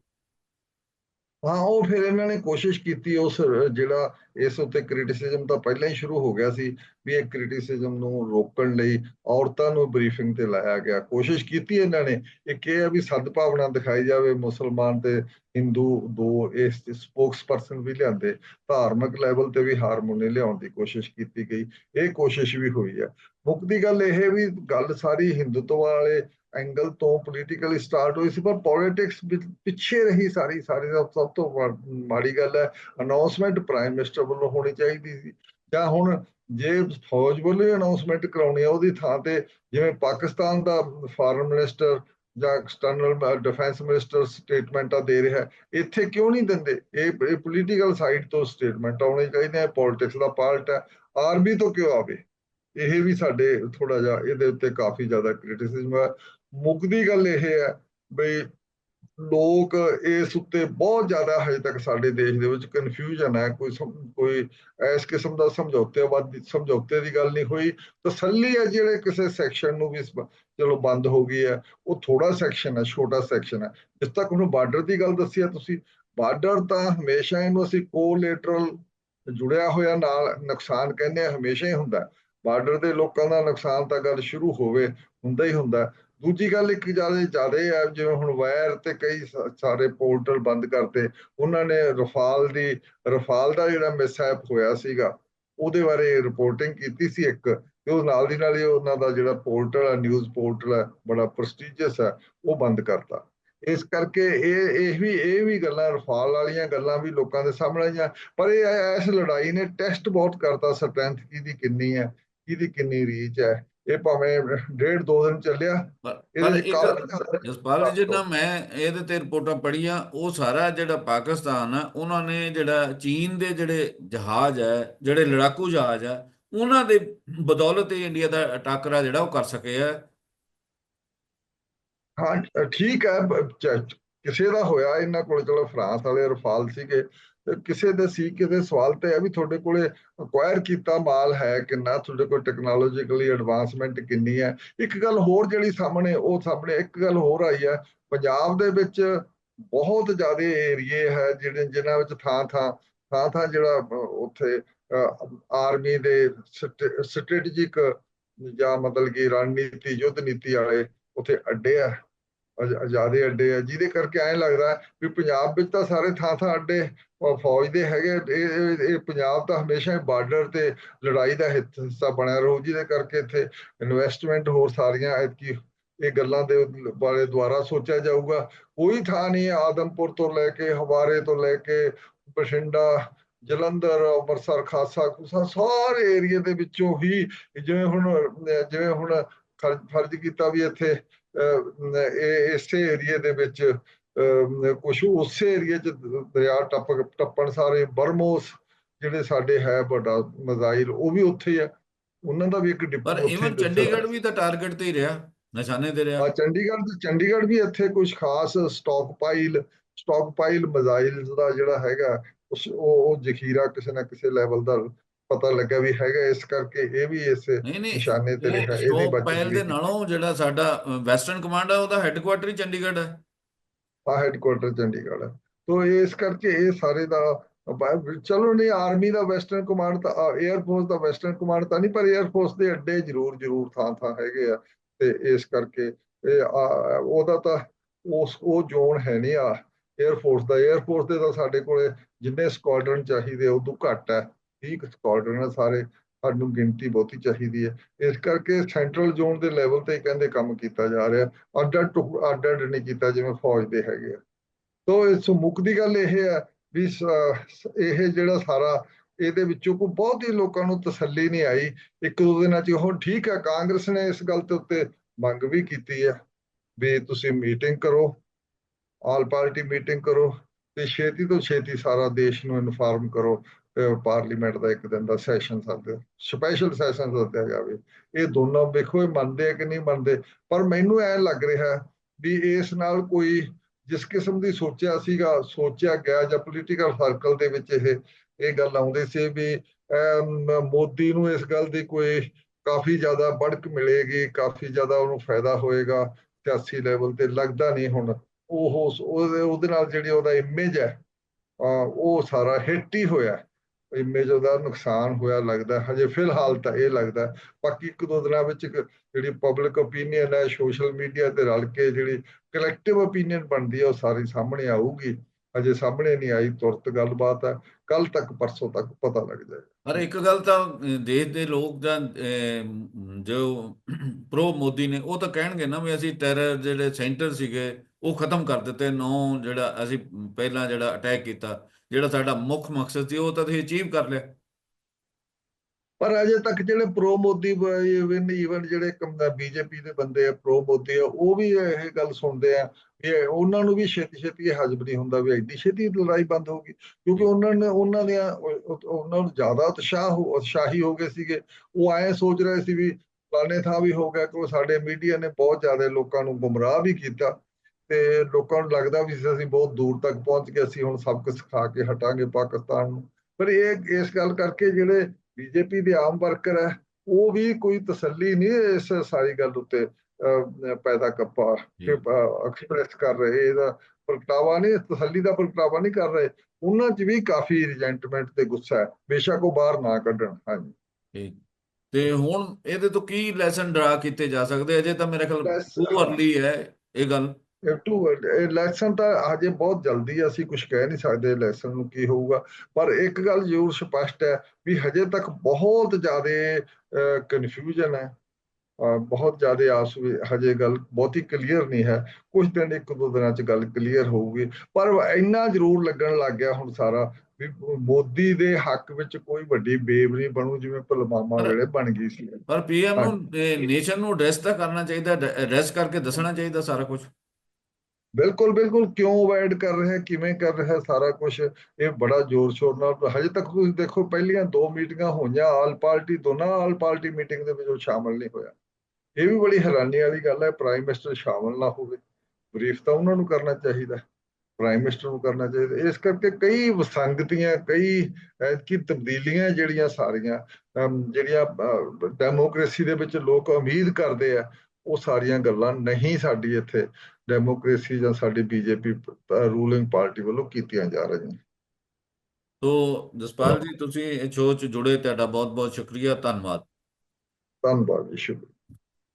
[SPEAKER 2] ਹਾਂ, ਉਹ ਫਿਰ ਇਹਨਾਂ ਨੇ ਕੋਸ਼ਿਸ਼ ਕੀਤੀ ਉਸ, ਜਿਹੜਾ ਇਸ ਉੱਤੇ ਕ੍ਰਿਟਿਸਿਜ਼ਮ ਤਾਂ ਪਹਿਲਾਂ ਹੀ ਸ਼ੁਰੂ ਹੋ ਗਿਆ ਸੀ ਵੀ ਇਹ ਕ੍ਰਿਟਿਸਿਜ਼ਮ ਨੂੰ ਰੋਕਣ ਲਈ ਔਰਤਾਂ ਨੂੰ ਬਰੀਫਿੰਗ ਤੇ ਲਾਇਆ ਗਿਆ। ਕੋਸ਼ਿਸ਼ ਕੀਤੀ ਇਹਨਾਂ ਨੇ, ਇੱਕ ਇਹ ਹੈ ਵੀ ਸਦਭਾਵਨਾ ਦਿਖਾਈ ਜਾਵੇ ਮੁਸਲਮਾਨ ਤੇ ਹਿੰਦੂ ਦੋ ਇਸ ਸਪੋਕਸਪਰਸਨ ਵੀ ਲਿਆਂਦੇ, ਧਾਰਮਿਕ ਲੈਵਲ ਤੇ ਵੀ ਹਾਰਮੋਨੀ ਲਿਆਉਣ ਦੀ ਕੋਸ਼ਿਸ਼ ਕੀਤੀ ਗਈ। ਇਹ ਕੋਸ਼ਿਸ਼ ਵੀ ਹੋਈ ਹੈ ਮੁੱਕਦੀ ਗੱਲ ਇਹ ਵੀ ਗੱਲ ਸਾਰੀ ਹਿੰਦੂਤਵ ਵਾਲੇ ਐਂਗਲ ਤੋਂ ਪੋਲੀਟੀਕਲੀ ਸਟਾਰਟ ਹੋਈ ਸੀ, ਪਰ ਪੋਲਿਟਿਕਸ ਪਿੱਛੇ ਰਹੀ ਸਾਰੀ ਸਾਰੀ ਦਾ ਸਭ ਤੋਂ ਮਾੜੀ ਗੱਲ ਹੈ ਅਨਾਉਂਸਮੈਂਟ ਪ੍ਰਾਈਮ ਮਿਨਿਸਟਰ ਵੱਲੋਂ ਹੋਣੀ ਚਾਹੀਦੀ ਸੀ। ਜਾਂ ਹੁਣ ਜੇ ਫੌਜ ਵੱਲੋਂ ਅਨਾਉਂਸਮੈਂਟ ਕਰਾਉਣੀ ਹੈ ਉਹਦੀ ਥਾਂ ਤੇ ਜਿਵੇਂ ਪਾਕਿਸਤਾਨ ਦਾ ਫਾਰਨ ਮਿਨਿਸਟਰ ਜਾਂ ਐਕਸਟਰਨਲ ਡਿਫੈਂਸ ਮਿਨਿਸਟਰ ਸਟੇਟਮੈਂਟਾਂ ਦੇ ਰਿਹਾ, ਇੱਥੇ ਕਿਉਂ ਨਹੀਂ ਦਿੰਦੇ? ਇਹ ਇਹ ਪੋਲੀਟੀਕਲ ਸਾਈਡ ਤੋਂ ਸਟੇਟਮੈਂਟ ਆਉਣੀ ਚਾਹੀਦੀ ਹੈ ਪੋਲਿਟਿਕਸ ਦਾ ਪਾਰਟ ਹੈ। ਆਰਮੀ ਤੋਂ ਕਿਉਂ ਆਵੇ? ਇਹ ਵੀ ਸਾਡੇ ਥੋੜਾ ਜਿਹਾ ਇਹਦੇ ਉੱਤੇ ਕਾਫੀ ਜ਼ਿਆਦਾ ਕ੍ਰਿਟਿਸਿਜ਼ਮ ਹੈ। ਮੁੱਕਦੀ ਗੱਲ ਇਹ ਹੈ ਬਈ ਲੋਕ ਇਸ ਉੱਤੇ ਬਹੁਤ ਜ਼ਿਆਦਾ ਹਜੇ ਤੱਕ ਸਾਡੇ ਦੇਸ਼ ਦੇ ਵਿੱਚ ਕਨਫਿਊਜ਼ਨ ਹੈ, ਕੋਈ ਕੋਈ ਇਸ ਕਿਸਮ ਦਾ ਸਮਝੌਤੇਬਾਦ ਸਮਝੌਤੇ ਦੀ ਗੱਲ ਨਹੀਂ ਹੋਈ। ਤਸੱਲੀ ਹੈ ਜਿਹੜੇ ਕਿਸੇ ਸੈਕਸ਼ਨ ਨੂੰ ਵੀ ਚਲੋ ਬੰਦ ਹੋ ਗਈ ਹੈ, ਉਹ ਥੋੜਾ ਸੈਕਸ਼ਨ ਹੈ, ਛੋਟਾ ਸੈਕਸ਼ਨ ਹੈ। ਜਿਸ ਤੱਕ ਹੁਣ ਬਾਰਡਰ ਦੀ ਗੱਲ ਦੱਸੀ ਹੈ ਤੁਸੀਂ ਬਾਰਡਰ ਤਾਂ ਹਮੇਸ਼ਾ ਇਹਨੂੰ ਅਸੀਂ ਕੋਲੇਟਰਲ ਜੁੜਿਆ ਹੋਇਆ ਨਾਲ ਨੁਕਸਾਨ ਕਹਿੰਦੇ ਆ ਹਮੇਸ਼ਾ ਹੀ ਹੁੰਦਾ। ਬਾਰਡਰ ਦੇ ਲੋਕਾਂ ਦਾ ਨੁਕਸਾਨ ਤਾਂ ਗੱਲ ਸ਼ੁਰੂ ਹੋਵੇ, ਹੁੰਦਾ ਹੀ ਹੁੰਦਾ। ਦੂਜੀ ਗੱਲ ਇੱਕ ਜ਼ਿਆਦਾ ਜ਼ਿਆਦਾ ਹੈ ਜਿਵੇਂ ਹੁਣ ਵਾਇਰ ਤੇ ਕਈ ਸ- ਸਾਰੇ ਪੋਰਟਲ ਬੰਦ ਕਰਤੇ, ਉਹਨਾਂ ਨੇ ਰਫਾਲ ਦੀ, ਰਫਾਲ ਦਾ ਜਿਹੜਾ ਮਿਸਹੈਪ ਹੋਇਆ ਸੀਗਾ, ਉਹਦੇ ਬਾਰੇ ਰਿਪੋਰਟਿੰਗ ਕੀਤੀ ਸੀ ਇੱਕ, ਤੇ ਉਹ ਨਾਲ ਦੀ ਨਾਲ ਹੀ ਉਹਨਾਂ ਦਾ ਜਿਹੜਾ ਪੋਰਟਲ ਹੈ ਨਿਊਜ਼ ਪੋਰਟਲ ਹੈ ਬੜਾ ਪ੍ਰੈਸਟੀਜੀਅਸ ਹੈ ਉਹ ਬੰਦ ਕਰਤਾ। ਇਸ ਕਰਕੇ ਇਹ ਇਹ ਵੀ ਇਹ ਵੀ ਗੱਲਾਂ, ਰਫਾਲ ਵਾਲੀਆਂ ਗੱਲਾਂ ਵੀ ਲੋਕਾਂ ਦੇ ਸਾਹਮਣੇ ਆਈਆਂ, ਪਰ ਇਹ, ਇਸ ਲੜਾਈ ਨੇ ਟੈਸਟ ਬਹੁਤ ਕਰਤਾ ਸਟਰੈਂਥ, ਕਿਹਦੀ ਕਿੰਨੀ ਹੈ, ਕਿਹਦੀ ਕਿੰਨੀ ਰੀਚ ਹੈ। ਇਹ ਭਾਵੇਂ ਡੇਢ ਦੋ ਦਿਨ ਚੱਲਿਆ ਇਹਦੇ ਕਾਫੀ
[SPEAKER 1] ਜਸਪਾਲ ਜੀ ਮੈਂ ਇਹਦੇ ਤੇ ਰਿਪੋਰਟਾਂ ਪੜ੍ਹੀਆਂ ਉਹ ਸਾਰਾ ਜਿਹੜਾ ਪਾਕਿਸਤਾਨ ਆ ਉਹਨਾਂ ਨੇ ਜਿਹੜਾ ਚੀਨ ਦੇ ਜਿਹੜੇ ਜਹਾਜ਼ ਹੈ ਜਿਹੜੇ ਲੜਾਕੂ ਜਹਾਜ਼ ਆ ਉਹਨਾਂ ਦੇ ਬਦੌਲਤ ਹੀ ਇੰਡੀਆ ਦਾ ਟਾਕਰਾ ਜਿਹੜਾ ਉਹ ਕਰ ਸਕੇ ਆ।
[SPEAKER 2] ਹਾਂ ਠੀਕ ਹੈ ਕਿਸੇ ਦਾ ਹੋਇਆ ਇਹਨਾਂ ਕੋਲ ਚਲੋ ਫਰਾਂਸ ਵਾਲੇ ਰਫਾਲ ਸੀਗੇ ਕਿਸੇ ਦੇ ਸੀ, ਕਿਸੇ ਸਵਾਲ ਤੇ ਹੈ ਵੀ ਤੁਹਾਡੇ ਕੋਲੇ ਅਕਵਾਇਰ ਕੀਤਾ ਮਾਲ ਹੈ ਕਿੰਨਾ, ਤੁਹਾਡੇ ਕੋਲ ਟੈਕਨੋਲੋਜੀਕਲੀ ਐਡਵਾਂਸਮੈਂਟ ਕਿੰਨੀ ਹੈ। ਇੱਕ ਗੱਲ ਹੋਰ ਜਿਹੜੀ ਸਾਹਮਣੇ, ਉਹ ਸਾਹਮਣੇ ਇੱਕ ਗੱਲ ਹੋਰ ਆਈ ਹੈ, ਪੰਜਾਬ ਦੇ ਵਿੱਚ ਬਹੁਤ ਜ਼ਿਆਦਾ ਏਰੀਏ ਹੈ ਜਿਹੜੇ, ਜਿਨ੍ਹਾਂ ਵਿੱਚ ਥਾਂ ਥਾਂ ਥਾਂ ਥਾਂ ਜਿਹੜਾ ਉੱਥੇ ਆਰਮੀ ਦੇ ਸਟ੍ਰੈਟੇਜਿਕ ਜਾਂ ਮਤਲਬ ਕਿ ਰਣਨੀਤੀ, ਯੁੱਧ ਨੀਤੀ ਵਾਲੇ ਉੱਥੇ ਅੱਡੇ ਆ ਆਜ਼ਾਦੇ ਅੱਡੇ ਆ, ਜਿਹਦੇ ਕਰਕੇ ਐਂ ਲੱਗਦਾ ਵੀ ਪੰਜਾਬ ਵਿੱਚ ਤਾਂ ਸਾਰੇ ਥਾਂ ਥਾਂ ਅੱਡੇ ਅਹ ਫੌਜ ਦੇ ਹੈਗੇ ਇਹ ਇਹ- ਪੰਜਾਬ ਤਾਂ ਹਮੇਸ਼ਾ ਹੀ ਬਾਰਡਰ ਤੇ ਲੜਾਈ ਦਾ ਹਿੱਸਾ ਬਣਿਆ ਰਹੂ ਜਿਹਦੇ ਕਰਕੇ ਇੱਥੇ ਇਨਵੈਸਟਮੈਂਟ ਹੋਰ ਸਾਰੀਆਂ ਐਤਕੀ ਇਹ ਗੱਲਾਂ ਦੇ ਬਾਰੇ ਦੁਆਰਾ ਸੋਚਿਆ ਜਾਊਗਾ। ਕੋਈ ਥਾਂ ਨਹੀਂ ਆਦਮਪੁਰ ਤੋਂ ਲੈ ਕੇ ਹਵਾਰੇ ਤੋਂ ਲੈ ਕੇ ਬਠਿੰਡਾ ਜਲੰਧਰ ਅੰਮ੍ਰਿਤਸਰ ਖਾਸਾ ਖੂਸਾ ਸਾਰੇ ਏਰੀਏ ਦੇ ਵਿੱਚੋਂ ਹੀ ਜਿਵੇਂ ਹੁਣ ਜਿਵੇਂ ਹੁਣ ਫਰਜ਼ ਕੀਤਾ ਵੀ ਇੱਥੇ ਅਹ, ਇਹ ਇਸੇ ਏਰੀਏ ਦੇ ਵਿੱਚ ਕੁਝ ਉਸੇ ਏਰੀਏ ਚ ਦਰਿਆ ਟੱਪ ਟੱਪਣ ਸਾਰੇ ਬਰਮੋਸ ਜਿਹੜੇ ਸਾਡੇ ਹੈ ਵੱਡਾ ਮਜ਼ਾਈਲ ਉਹ ਵੀ ਉੱਥੇ ਹੈ ਉਹਨਾਂ ਦਾ ਵੀ ਇੱਕ ਡਿਪੂ
[SPEAKER 1] ਪਰ ਇਵਨ ਚੰਡੀਗੜ੍ਹ ਵੀ ਤਾਂ ਟਾਰਗੇਟ ਤੇ ਹੀ ਰਿਹਾ ਨਿਸ਼ਾਨੇ ਤੇ ਰਿਹਾ।
[SPEAKER 2] ਆ ਚੰਡੀਗੜ੍ਹ ਤੇ ਚੰਡੀਗੜ੍ਹ ਵੀ ਇੱਥੇ ਕੁਝ ਖਾਸ stockpile stockpile missiles ਦਾ ਜਿਹੜਾ ਹੈਗਾ ਉਸ ਉਹ ਜ਼ਖੀਰਾ ਕਿਸੇ ਨਾ ਕਿਸੇ ਲੈਵਲ ਦਾ ਪਤਾ ਲੱਗਾ ਵੀ ਹੈਗਾ ਇਸ ਕਰਕੇ ਇਹ ਵੀ ਇਸ ਨਿਸ਼ਾਨੇ ਤੇ ਰਿਹਾ ਇਹਦੀ ਬਚਤ
[SPEAKER 1] ਦੇ। ਨਾਲੋਂ ਜਿਹੜਾ ਸਾਡਾ ਵੈਸਟਰਨ ਕਮਾਂਡ ਹੈ ਉਹਦਾ ਹੈੱਡਕੁਆਟਰ ਹੀ ਚੰਡੀਗੜ੍ਹ ਹੈ
[SPEAKER 2] ਆ ਹੈੱਡਕੁਆਟਰ ਚੰਡੀਗੜ੍ਹ ਹੈ। ਤੋਂ ਇਸ ਕਰਕੇ ਇਹ ਸਾਰੇ ਦਾ, ਚਲੋ ਨਹੀਂ ਆਰਮੀ ਦਾ ਵੈਸਟਰਨ ਕਮਾਂਡ ਤਾਂ 에ਅਰ ਫੋਰਸ ਦਾ ਵੈਸਟਰਨ ਕਮਾਂਡ ਤਾਂ ਨਹੀਂ, ਪਰ 에ਅਰ ਫੋਰਸ ਦੇ ਅੱਡੇ ਜ਼ਰੂਰ ਜ਼ਰੂਰ ਥਾਂ ਥਾਂ ਹੈਗੇ ਆ। ਤੇ ਇਸ ਕਰਕੇ ਇਹ ਉਹਦਾ ਤਾਂ, ਉਸ, ਉਹ ਜ਼ੋਨ ਹੈ ਨਹੀਂ ਆ 에ਅਰ ਫੋਰਸ ਦਾ। 에ਅਰ ਫੋਰਸ ਦੇ ਤਾਂ ਸਾਡੇ ਕੋਲੇ ਜਿੰਨੇ ਸਕੁਆਡਰਨ ਚਾਹੀਦੇ ਉਦੋਂ ਘੱਟ ਹੈ। 30 ਸਕੁਆਡਰਨ ਸਾਰੇ। ਸਾਨੂੰ ਗਿਣਤੀ ਬਹੁਤੀ ਚਾਹੀਦੀ ਹੈ। ਇਸ ਕਰਕੇ ਸੈਂਟਰਲ ਜ਼ੋਨ ਦੇ ਲੈਵਲ ਤੇ ਕਹਿੰਦੇ ਕੰਮ ਕੀਤਾ ਜਾ ਰਿਹਾ। ਅੱਡ ਅੱਡ ਟੁਕ- ਅੱਡ ਅੱਡ ਨਹੀਂ ਕੀਤਾ ਜਿਵੇਂ ਫੌਜ ਦੇ ਹੈਗੇ ਆ। ਤੋ ਇਸ ਮੁੱਖ ਦੀ ਗੱਲ ਇਹ ਹੈ ਵੀ ਇਹ ਜਿਹੜਾ ਸਾਰਾ ਇਹਦੇ ਵਿੱਚੋਂ ਕੋਈ ਬਹੁਤ ਹੀ ਲੋਕਾਂ ਨੂੰ ਤਸੱਲੀ ਨਹੀਂ ਆਈ। ਇੱਕ ਦੋ ਦਿਨਾਂ ਚ ਹੁਣ ਠੀਕ ਹੈ, ਕਾਂਗਰਸ ਨੇ ਇਸ ਗੱਲ ਤੇ ਉੱਤੇ ਮੰਗ ਵੀ ਕੀਤੀ ਹੈ ਵੀ ਤੁਸੀਂ ਮੀਟਿੰਗ ਕਰੋ, ਆਲ ਪਾਰਟੀ ਮੀਟਿੰਗ ਕਰੋ ਤੇ ਛੇਤੀ ਤੋਂ ਛੇਤੀ ਸਾਰਾ ਦੇਸ਼ ਨੂੰ ਇਨਫਾਰਮ ਕਰੋ। ਪਾਰਲੀਮੈਂਟ ਦਾ ਇੱਕ ਦਿਨ ਦਾ ਸੈਸ਼ਨ ਸੱਦ ਸਪੈਸ਼ਲ ਸੈਸ਼ਨ ਸੱਦਿਆ ਜਾਵੇ। ਇਹ ਦੋਨੋਂ ਵੇਖੋ ਇਹ ਮੰਨਦੇ ਆ ਕਿ ਨਹੀਂ ਮੰਨਦੇ? ਪਰ ਮੈਨੂੰ ਐ ਲੱਗ ਰਿਹਾ ਵੀ ਇਸ ਨਾਲ ਕੋਈ ਜਿਸ ਕਿਸਮ ਦੀ ਸੋਚਿਆ ਸੀਗਾ ਸੋਚਿਆ ਗਿਆ ਜਾਂ ਪੋਲੀਟੀਕਲ ਸਰਕਲ ਦੇ ਵਿੱਚ ਇਹ ਇਹ ਗੱਲ ਆਉਂਦੀ ਸੀ ਵੀ ਅਮ, ਮੋਦੀ ਨੂੰ ਇਸ ਗੱਲ ਦੀ ਕੋਈ ਕਾਫੀ ਜ਼ਿਆਦਾ ਬੜਕ ਮਿਲੇਗੀ ਕਾਫੀ ਜ਼ਿਆਦਾ ਉਹਨੂੰ ਫਾਇਦਾ ਹੋਏਗਾ ਸਿਆਸੀ ਲੈਵਲ ਤੇ ਲੱਗਦਾ ਨਹੀਂ ਹੁਣ। ਉਹ ਉਹਦੇ ਨਾਲ ਜਿਹੜੀ ਉਹਦਾ ਇਮੇਜ ਹੈ ਉਹ ਸਾਰਾ ਹਿੱਟ ਹੀ ਹੋਇਆ। ਇਮੇਜ ਦਾ ਨੁਕਸਾਨ ਹੋਇਆ ਲੱਗਦਾ ਹਜੇ ਫਿਲਹਾਲ ਤਾਂ ਇਹ ਲੱਗਦਾ ਬਾਕੀ ਇੱਕ ਦੋ ਦਿਨਾਂ ਵਿੱਚ ਜਿਹੜੀ ਪਬਲਿਕ ਓਪੀਨੀਅਨ ਹੈ ਸੋਸ਼ਲ ਮੀਡੀਆ ਤੇ ਰਲ ਕੇ ਜਿਹੜੀ ਕਲੈਕਟਿਵ ਓਪੀਨੀਅਨ ਬਣਦੀ ਹੈ, ਉਹ ਸਾਰੀ ਸਾਹਮਣੇ ਆਊਗੀ। ਅਜੇ ਸਾਹਮਣੇ ਨਹੀਂ ਆਈ, ਤੁਰਤ ਗੱਲਬਾਤ ਹੈ। ਕੱਲ ਤੱਕ, ਪਰਸੋਂ ਤੱਕ ਪਤਾ ਲੱਗ ਜਾਏਗਾ।
[SPEAKER 1] ਪਰ ਇੱਕ ਗੱਲ ਤਾਂ ਦੇਸ਼ ਦੇ ਲੋਕ ਜਾਂ ਜੋ ਪ੍ਰੋ ਮੋਦੀ ਨੇ, ਉਹ ਤਾਂ ਕਹਿਣਗੇ ਨਾ ਵੀ ਅਸੀਂ ਟੈਰਰ ਜਿਹੜੇ ਸੈਂਟਰ ਸੀਗੇ, ਉਹ ਖਤਮ ਕਰ ਦਿੱਤੇ। ਨੌ ਜਿਹੜਾ ਅਸੀਂ ਪਹਿਲਾਂ ਜਿਹੜਾ ਅਟੈਕ ਕੀਤਾ। ਜਿਹੜਾ ਸਾਡਾ ਮੁੱਖ ਮਕਸਦ ਸੀ, ਉਹ ਤਾਂ ਤੁਸੀਂ ਅਚੀਵ ਕਰ ਲਿਆ।
[SPEAKER 2] ਪਰ ਅਜੇ ਤੱਕ ਜਿਹੜੇ ਪ੍ਰੋ ਮੋਦੀ ਇਵਨ ਇਵਨ ਜਿਹੜੇ ਬੀਜੇਪੀ ਦੇ ਬੰਦੇ ਆ, ਪ੍ਰੋ ਮੋਦੀ ਆ, ਉਹ ਵੀ ਇਹ ਗੱਲ ਸੁਣਦੇ ਆ, ਵੀ ਉਹਨਾਂ ਨੂੰ ਵੀ ਛੇਤੀ ਛੇਤੀ ਇਹ ਹਜਮ ਨਹੀਂ ਹੁੰਦਾ ਵੀ ਐਡੀ ਛੇਤੀ ਲੜਾਈ ਬੰਦ ਹੋਊਗੀ ਕਿਉਂਕਿ ਉਹਨਾਂ ਨੇ, ਉਹਨਾਂ ਦੀਆਂ, ਉਹਨਾਂ ਨੂੰ ਜ਼ਿਆਦਾ ਉਤਸ਼ਾਹ ਹੋ- ਉਤਸ਼ਾਹੀ ਹੋ ਗਏ ਸੀਗੇ। ਉਹ ਐਂ ਸੋਚ ਰਹੇ ਸੀ ਵੀ ਫਲਾਣੇ ਥਾਂ ਵੀ ਹੋ ਗਿਆ ਕਿ ਸਾਡੇ ਮੀਡੀਆ ਨੇ ਬਹੁਤ ਜ਼ਿਆਦਾ ਲੋਕਾਂ ਨੂੰ ਗੁੰਮਰਾਹ ਵੀ ਕੀਤਾ। ਤੇ ਲੋਕਾਂ ਨੂੰ ਲੱਗਦਾ ਵੀ ਅਸੀਂ ਬਹੁਤ ਦੂਰ ਤੱਕ ਪਹੁੰਚ ਗਏ ਅਸੀਂ ਹੁਣ ਸਬਕ ਸਿਖਾ ਕੇ ਹਟਾਂਗੇ ਪਾਕਿਸਤਾਨ ਨੂੰ। ਪਰ ਇਹ ਇਸ ਗੱਲ ਕਰਕੇ ਜਿਹੜੇ ਬੀਜੇਪੀ ਦੇ ਆਮ ਵਰਕਰ ਹੈ ਉਹ ਵੀ ਕੋਈ ਤਸੱਲੀ ਨਹੀਂ ਇਸ ਸਾਰੀ ਗੱਲ ਉੱਤੇ ਪੈਦਾ ਕੱਪਾ। ਐਕਸਪ੍ਰੈਸ ਕਰ ਰਹੇ ਇਹਦਾ ਪ੍ਰਗਟਾਵਾ ਨਹੀਂ ਤਸੱਲੀ ਦਾ ਪ੍ਰਗਟਾਵਾ ਨਹੀਂ ਕਰ ਰਹੇ। ਉਹਨਾਂ 'ਚ ਵੀ ਕਾਫੀ ਰਿਜੈਂਟਮੈਂਟ ਤੇ ਗੁੱਸਾ ਹੈ ਬੇਸ਼ੱਕ ਉਹ ਬਾਹਰ ਨਾ ਕੱਢਣ ਹਾਂਜੀ।
[SPEAKER 1] ਤੇ ਹੁਣ ਇਹਦੇ ਤੋਂ ਕੀ ਲੈਸਨ ਡਰਾ ਕੀਤੇ ਜਾ ਸਕਦੇ? ਅਜੇ ਤਾਂ ਮੇਰੇ ਖਿਆਲ ਟੂ ਅਰਲੀ ਹੈ ਇਹ ਗੱਲ।
[SPEAKER 2] ਟੂ ਇਲੈਕਸ਼ਨ ਤਾਂ ਹਜੇ ਬਹੁਤ ਜਲਦੀ ਅਸੀਂ ਕੁਝ ਕਹਿ ਨਹੀਂ ਸਕਦੇ ਇਲੈਕਸ਼ਨ ਨੂੰ ਕੀ ਹੋਊਗਾ। ਪਰ ਇੱਕ ਗੱਲ ਜ਼ਰੂਰ ਸਪਸ਼ਟ ਹੈ ਵੀ ਹਜੇ ਤੱਕ ਬਹੁਤ ਜ਼ਿਆਦਾ ਕਨਫਿਊਜ਼ਨ ਹੈ। ਬਹੁਤ ਜ਼ਿਆਦਾ ਆਸ ਵੀ ਹਜੇ ਗੱਲ ਬਹੁਤੀ ਕਲੀਅਰ ਨਹੀਂ ਹੈ। ਕੁਝ ਦਿਨ ਇੱਕ ਦੋ ਦਿਨਾਂ ਚ ਗੱਲ ਕਲੀਅਰ ਹੋਊਗੀ। ਪਰ ਇੰਨਾ ਜ਼ਰੂਰ ਲੱਗਣ ਲੱਗ ਗਿਆ ਹੁਣ ਸਾਰਾ ਵੀ ਮੋਦੀ ਦੇ ਹੱਕ ਵਿੱਚ ਕੋਈ ਵੱਡੀ ਵੇਵ ਨਹੀਂ ਬਣੂ ਜਿਵੇਂ ਪੁਲਵਾਮਾ ਵੇਲੇ ਬਣ ਗਈ ਸੀ।
[SPEAKER 1] ਪਰ ਪੀਐਮ ਨੂੰ ਨੇਸ਼ਨ ਨੂੰ ਐਡਰੈਸ ਤਾਂ ਕਰਨਾ ਚਾਹੀਦਾ ਐਡਰੈਸ ਕਰਕੇ ਦੱਸਣਾ ਚਾਹੀਦਾ ਸਾਰਾ ਕੁਝ
[SPEAKER 2] ਬਿਲਕੁਲ ਬਿਲਕੁਲ। ਕਿਉਂ ਅਵਾਇਡ ਕਰ ਰਿਹਾ, ਕਿਵੇਂ ਕਰ ਰਿਹਾ, ਸਾਰਾ ਕੁਝ ਇਹ ਬੜਾ ਜ਼ੋਰ ਸ਼ੋਰ ਨਾਲ। ਹਜੇ ਤੱਕ ਤੁਸੀਂ ਦੇਖੋ, ਪਹਿਲੀਆਂ ਦੋ ਮੀਟਿੰਗਾਂ ਹੋਈਆਂ, ਆਲ ਪਾਰਟੀ ਦੋਨਾਂ ਆਲ ਪਾਰਟੀ ਮੀਟਿੰਗ ਦੇ ਵਿੱਚ ਉਹ ਸ਼ਾਮਲ ਨਹੀਂ ਹੋਇਆ। ਇਹ ਵੀ ਬੜੀ ਹੈਰਾਨੀ ਵਾਲੀ ਗੱਲ ਹੈ ਪ੍ਰਾਈਮ ਮਿਨਿਸਟਰ ਸ਼ਾਮਲ ਨਾ ਹੋਵੇ। ਬਰੀਫ ਤਾਂ ਉਹਨਾਂ ਨੂੰ ਕਰਨਾ ਚਾਹੀਦਾ ਪ੍ਰਾਈਮ ਮਿਨਿਸਟਰ ਨੂੰ ਕਰਨਾ ਚਾਹੀਦਾ। ਇਸ ਕਰਕੇ ਕਈ ਵਿਸੰਗਤੀਆਂ, ਕਈ ਕੀ ਤਬਦੀਲੀਆਂ ਜਿਹੜੀਆਂ ਸਾਰੀਆਂ ਜਿਹੜੀਆਂ ਡੈਮੋਕ੍ਰੇਸੀ ਦੇ ਵਿੱਚ ਲੋਕ ਉਮੀਦ ਕਰਦੇ ਆ, ਉਹ ਸਾਰੀਆਂ ਗੱਲਾਂ ਨਹੀਂ ਸਾਡੀ ਇੱਥੇ ਡੈਮੋਕ੍ਰੇਸੀ ਜਾਂ ਸਾਡੀ ਬੀਜੇਪੀ ਰੂਲਿੰਗ ਪਾਰਟੀ ਵੱਲੋਂ ਕੀਤੀਆਂ ਜਾ ਰਹੀਆਂ।
[SPEAKER 1] ਤੋ ਜਸਪਾਲ ਜੀ ਤੁਸੀਂ ਇਹ ਸ਼ੋਅ 'ਚ ਜੁੜੇ ਤੁਹਾਡਾ ਬਹੁਤ ਬਹੁਤ ਸ਼ੁਕਰੀਆ ਧੰਨਵਾਦ।
[SPEAKER 2] ਧੰਨਵਾਦ ਜੀ ਸ਼ੁਕਰੀਆ।